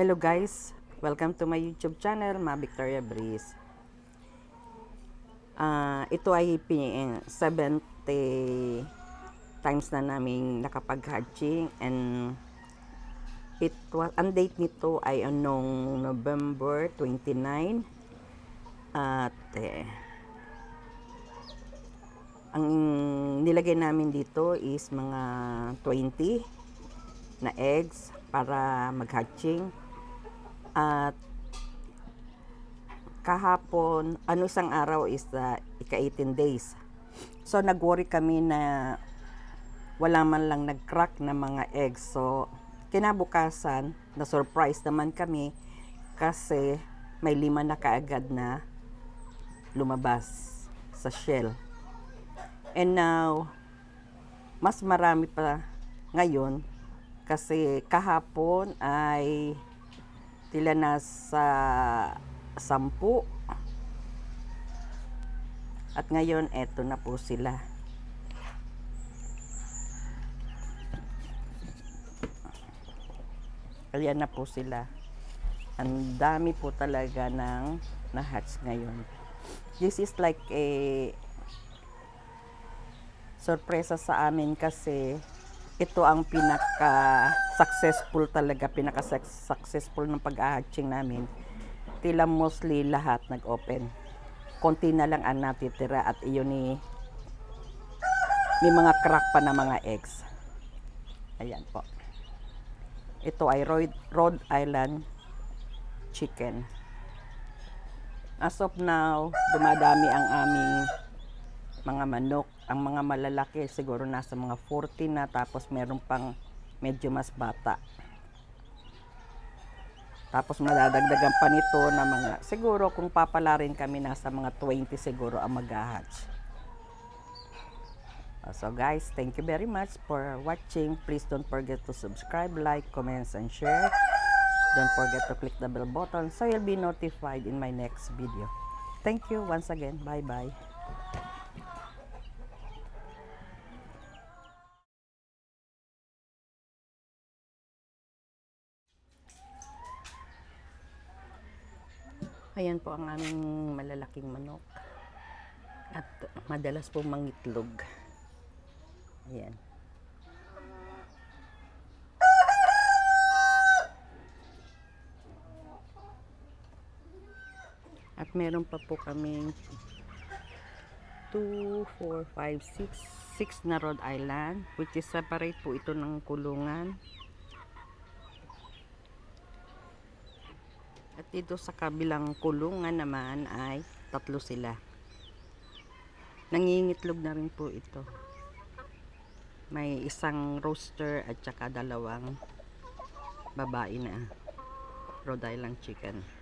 Hello guys, welcome to my YouTube channel, Ma Victoria Breeze. Ah, ito ay pi- 70 times na namin nakapag-hatching and it was, ang date nito ay anong November 29 at eh, ang nilagay namin dito is mga 20 na eggs para mag-hatching at kahapon, ano isang araw is the ika-18 days. So, nag-worry kami na wala man lang nag-crack na mga eggs. So, kinabukasan, na-surprise naman kami kasi may lima na kaagad na lumabas sa shell. And now, mas marami pa ngayon kasi kahapon ay tila nasa sampu. At ngayon, eto na po sila. Ayan na po sila. Ang dami po talaga ng na-hatch ngayon. This is like a sorpresa sa amin kasi ito ang pinaka successful talaga, pinaka successful ng pag-hatching namin. Tila mostly lahat nag-open. Konti na lang ang natitira at iyon ni may mga crack pa na mga eggs. Ayan po. Ito ay Rhode, Island chicken. As of now, dumadami ang aming mga manok. Ang mga malalaki siguro nasa mga 40 na tapos meron pang medyo mas bata. Tapos madadagdagan pa nito na mga, siguro kung papalarin kami nasa mga 20 siguro ang mag-hatch. Uh, So guys, thank you very much for watching. Please don't forget to subscribe, like, comments, and share. Don't forget to click the bell button so you'll be notified in my next video. Thank you once again. Bye-bye. Ayan po ang aming malalaking manok. At madalas po mangitlog. Ayan. At meron pa po kaming 2, 4, 5, 6, 6 na Rhode Island which is separate po ito ng kulungan. At dito sa kabilang kulungan naman ay tatlo sila. Nangingitlog na rin po ito. May isang roaster at saka dalawang babae na Rhode Island chicken.